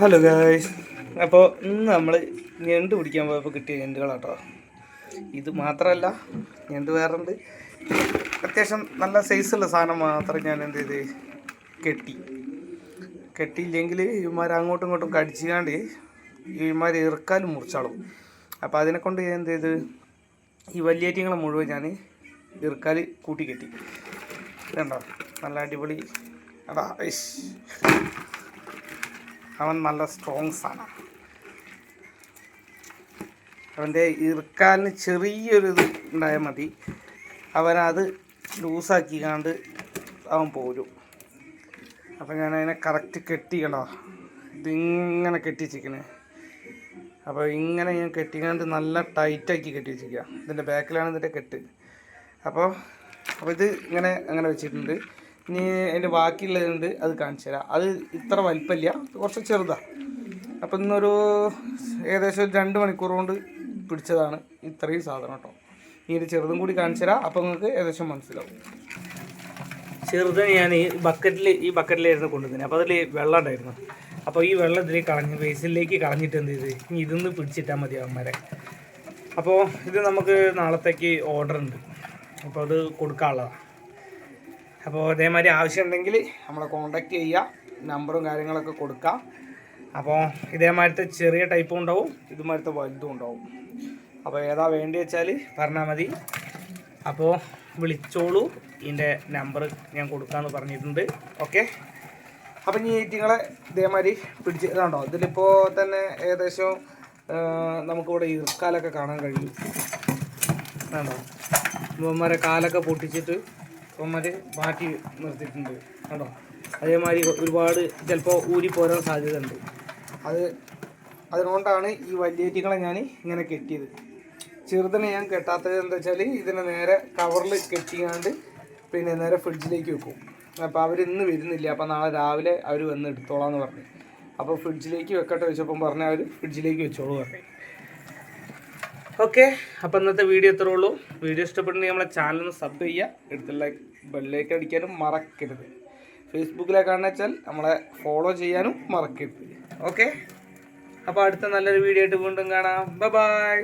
Hello guys അപ്പോൾ ഇന്ന് നമ്മൾ ഞണ്ട് പിടിക്കാൻ പോയപ്പോൾ കിട്ടിയ ഞണ്ടുകളാട്ടോ. ഇത് മാത്രമല്ല ഞണ്ട് വേറുണ്ട്. അത്യാവശ്യം നല്ല സൈസുള്ള സാധനം മാത്രം ഞാൻ എന്ത് ചെയ്ത് കെട്ടി. കെട്ടിയില്ലെങ്കിൽ ഇവന്മാർ അങ്ങോട്ടും ഇങ്ങോട്ടും കടിച്ചുകാണ്ട് ഇവന്മാർ ഇറക്കാലും മുറിച്ചാളും. അപ്പോൾ അതിനെ കൊണ്ട് ഞാൻ എന്ത് ചെയ്ത് ഈ വലിയേറ്റിങ്ങളെ മുഴുവൻ ഞാൻ ഇറക്കാൽ കൂട്ടി കെട്ടി. ഇതുണ്ടോ നല്ല അടിപൊളി. അതാ അവൻ നല്ല സ്ട്രോങ് സാധനം അവന്റെ ഇറുക്കാലിന് ചെറിയൊരു ഇത് ഉണ്ടായാൽ മതി. അവനത് ലൂസാക്കി കണ്ട് അവൻ പോരും. അപ്പം ഞാൻ അതിനെ കറക്റ്റ് കെട്ടിക്കണോ? ഇതിങ്ങനെ കെട്ടിച്ചിരിക്കണേ. അപ്പോൾ ഇങ്ങനെ ഞാൻ കെട്ടിക്കാണ്ട് നല്ല ടൈറ്റാക്കി കെട്ടി വെച്ചിരിക്കുക ഇതിന്റെ ബാക്കിലാണ് ഇതിന്റെ കെട്ട്. അപ്പോൾ അപ്പോൾ ഇത് ഇങ്ങനെ അങ്ങനെ വെച്ചിട്ടുണ്ട്. ഇനി അതിന്റെ ബാക്കിയുള്ളതുണ്ട് അത് കാണിച്ചു തരാം. അത് ഇത്ര വലിപ്പമില്ല കുറച്ച് ചെറുതാണ് അപ്പം ഇന്നൊരു ഏകദേശം ഒരു രണ്ട് മണിക്കൂർ കൊണ്ട് പിടിച്ചതാണ് ഇത്രയും സാധനം കേട്ടോ. ഇനി ഇത് ചെറുതും കൂടി കാണിച്ചു തരാം. അപ്പം നിങ്ങൾക്ക് ഏകദേശം മനസ്സിലാവും. ചെറുത് ഞാൻ ഈ ബക്കറ്റിൽ ഈ ബക്കറ്റിലായിരുന്നു കൊണ്ടുവന്നത്. അപ്പോൾ അതിൽ വെള്ളം ഉണ്ടായിരുന്നു. അപ്പോൾ ഈ വെള്ളം ഇതിൽ കളഞ്ഞ് വേസ്റ്റിലേക്ക് കളഞ്ഞിട്ട് എന്ത് ചെയ്ത്? ഇനി ഇതൊന്ന് പിടിച്ചിട്ടാൽ മതി അവന്മാരെ. അപ്പോൾ ഇത് നമുക്ക് നാളത്തേക്ക് ഓർഡർ ഉണ്ട്. അപ്പോൾ അത് കൊടുക്കാനുള്ളതാണ് അപ്പോൾ അതേമാതിരി ആവശ്യമുണ്ടെങ്കിൽ നമ്മളെ കോണ്ടാക്ട് ചെയ്യുക നമ്പറും കാര്യങ്ങളൊക്കെ കൊടുക്കാം അപ്പോൾ ഇതേമാതിരത്തെ ചെറിയ ടൈപ്പും ഉണ്ടാവും ഇതുമാതിരത്തെ വലുതും ഉണ്ടാവും. അപ്പോൾ ഏതാ വേണ്ടി വെച്ചാൽ പറഞ്ഞാൽ മതി. അപ്പോൾ വിളിച്ചോളൂ ഇതിന്റെ നമ്പർ ഞാൻ കൊടുക്കാമെന്ന് പറഞ്ഞിട്ടുണ്ട്. ഓക്കെ അപ്പം ഈ ഈറ്റിങ്ങളെ ഇതേമാതിരി പിടിച്ച് ഇതാണ്ടോ? ഇതിലിപ്പോൾ തന്നെ ഏകദേശം നമുക്കിവിടെ ഈർക്കാലൊക്കെ കാണാൻ കഴിയും. വേണ്ടോ ഇവന്മാരെ കാലൊക്കെ പൊട്ടിച്ചിട്ട് ഇവന്മാര് മാറ്റി നിർത്തിയിട്ടുണ്ട് കേട്ടോ അതേമാതിരി ഒരുപാട് ചിലപ്പോൾ ഊരി പോരാൻ സാധ്യതയുണ്ട്. അത് അതുകൊണ്ടാണ് ഈ വലിയേറ്റികളെ ഞാൻ ഇങ്ങനെ കെട്ടിയത്. ചെറുതിനെ ഞാൻ കെട്ടാത്തത് എന്താ വെച്ചാൽ ഇതിനെ നേരെ കവറിൽ കെട്ടിയാണ്ട് പിന്നെ നേരെ ഫ്രിഡ്ജിലേക്ക് വെക്കും. അപ്പോൾ അവർ ഇന്ന് വരുന്നില്ല. അപ്പോൾ നാളെ രാവിലെ അവർ വന്ന് എടുത്തോളാം എന്ന് പറഞ്ഞു. അപ്പോൾ ഫ്രിഡ്ജിലേക്ക് വെക്കട്ടെ വെച്ചപ്പം പറഞ്ഞാൽ അവർ ഫ്രിഡ്ജിലേക്ക് വെച്ചോളൂ പറഞ്ഞു. ഓക്കെ അപ്പോൾ ഇന്നത്തെ വീഡിയോ എത്ര ഉള്ളൂ. വീഡിയോ ഇഷ്ടപ്പെട്ടുണ്ടെങ്കിൽ നമ്മളെ ചാനൽ ഒന്ന് സബ് ചെയ്യുക. എടുത്തുള്ള ബെല്ലേക്ക് അടിക്കാനും മറക്കരുത്. ഫേസ്ബുക്കിലേക്കാണെന്ന് വെച്ചാൽ നമ്മളെ ഫോളോ ചെയ്യാനും മറക്കരുത്. ഓക്കെ അപ്പോൾ അടുത്ത നല്ലൊരു വീഡിയോ ആയിട്ട് വീണ്ടും കാണാം. ബൈ